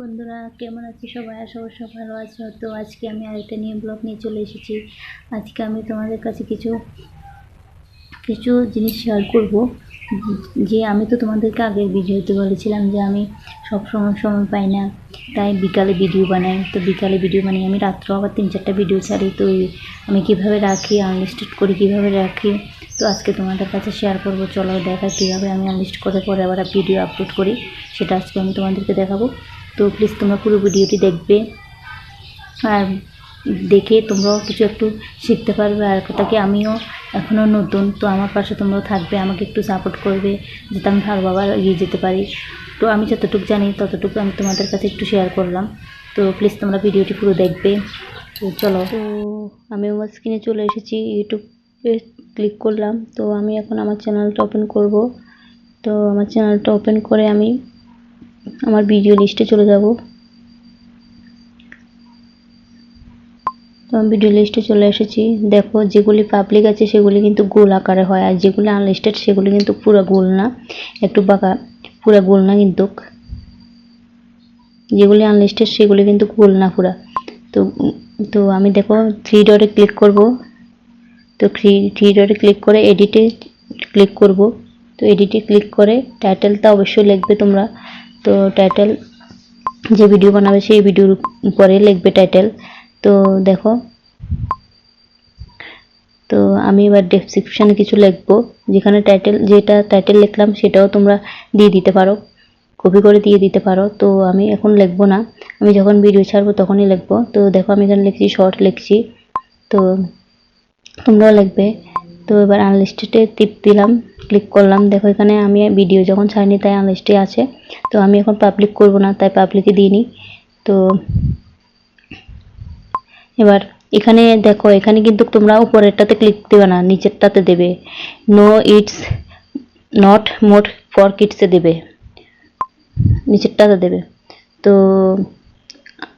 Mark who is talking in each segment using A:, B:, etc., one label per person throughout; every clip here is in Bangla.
A: বন্ধুরা, কেমন আছি সবাই? আশা সব ভালো আছো। তো আজকে আমি আরেকটা নিয়ে ব্লগ নিয়ে চলে এসেছি। আজকে আমি তোমাদের কাছে কিছু কিছু জিনিস শেয়ার করব। যে আমি তো তোমাদেরকে আগের ভিডিওতে বলেছিলাম যে আমি সব সময় সময় পাই না, তাই বিকালে ভিডিও বানাই। তো বিকালে ভিডিও বানাই আমি রাত্র আবার তিন চারটা ভিডিও ছাড়ি। তো আমি কীভাবে রাখি আনলিস্টেড করি, কীভাবে রাখি, তো আজকে তোমাদের কাছে শেয়ার করব। চলো দেখা কীভাবে আমি আনলিস্ট করে পরে আবার ভিডিও আপলোড করি, সেটা আজকে আমি তোমাদেরকে দেখাবো। তো প্লিজ তোমরা পুরো ভিডিওটি দেখবে। আর দেখে তোমরাও কিছু একটু শিখতে পারবে। আর কথা কি, আমিও এখনও নতুন, তো আমার পাশে তোমরাও থাকবে, আমাকে একটু সাপোর্ট করবে, যাতে আমি ভালোভাবে এগিয়ে যেতে পারি। তো আমি যতটুকু জানি, ততটুকু আমি তোমাদের কাছে একটু শেয়ার করলাম। তো প্লিজ তোমরা ভিডিওটি পুরো দেখবে। তো চলো। তো আমি আমার স্ক্রিনে চলে এসেছি ইউটিউবে ক্লিক করলাম। তো আমি এখন আমার চ্যানেলটা ওপেন করব। তো আমার চ্যানেলটা ওপেন করে আমি আমার ভিডিও লিস্টে চলে যাব। তো আমি ভিডিও লিস্টে চলে এসেছি। দেখো, যেগুলি পাবলিক আছে, সেগুলি কিন্তু গোল আকারে হয়, আর যেগুলি আনলিস্টেড সেগুলি কিন্তু পুরো গোল না। একটু বাঁকা, পুরো গোল না কিন্তু। যেগুলি আনলিস্টেড সেগুলি কিন্তু গোল না পুরা। তো তো আমি দেখো থ্রি ডটে ক্লিক করব। তো থ্রি থ্রি ডটে ক্লিক করে এডিটে ক্লিক করব। তো এডিটে ক্লিক করে টাইটেলটা অবশ্যই লিখবে তোমরা। তো টাইটেল যে ভিডিও বানাবে সেই ভিডিওর পরে লিখবে টাইটেল তো দেখো। তো আমি এবার ডেসক্রিপশানে কিছু লিখব। যেখানে টাইটেল যেটা টাইটেল লিখলাম সেটাও তোমরা দিয়ে দিতে পারো। কপি করে দিয়ে দিতে পারো। তো আমি এখন লিখব না। আমি যখন ভিডিও ছাড়বো তখনই লিখব। তো দেখো আমি এখানে লিখছি শর্ট লিখছি। তো তোমরাও লিখবে। তো এবার আনলিস্টেডে টিপ দিলাম ক্লিক করলাম। দেখো এখানে আমি ভিডিও যখন ছাড়িনি, তাই আনলিস্টে আছে। তো আমি এখন পাবলিক করব না, তাই পাবলিকে দিইনি। তো এবার এখানে দেখো, এখানে কিন্তু তোমরা উপরেরটাতে ক্লিক দেবে না, নিচেরটাতে দেবে। No it's not meant for কিডসে দেবে। নিচেরটাতে দেবে। তো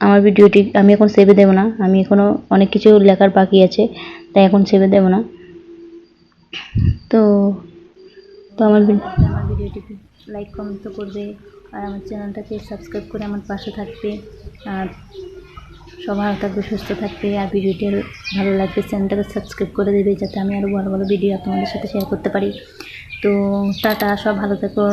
A: আমার ভিডিওটি আমি এখন সেভে দেবো না। আমি এখনও অনেক কিছু লেখার বাকি আছে, তাই এখন সেভে দেবো না। তো তো আমার আমার ভিডিওটি লাইক কমেন্ট তো করবে আর আমার চ্যানেলটাকে সাবস্ক্রাইব করে আমার পাশে থাকবে। আর সবার থাকবে, সুস্থ থাকবে। আর ভিডিওটি ভালো লাগবে চ্যানেলটাকে সাবস্ক্রাইব করে দেবে যাতে আমি আরও ভালো ভালো ভিডিও আপনাদের সাথে শেয়ার করতে পারি। তো টাটা সব ভালো থাকো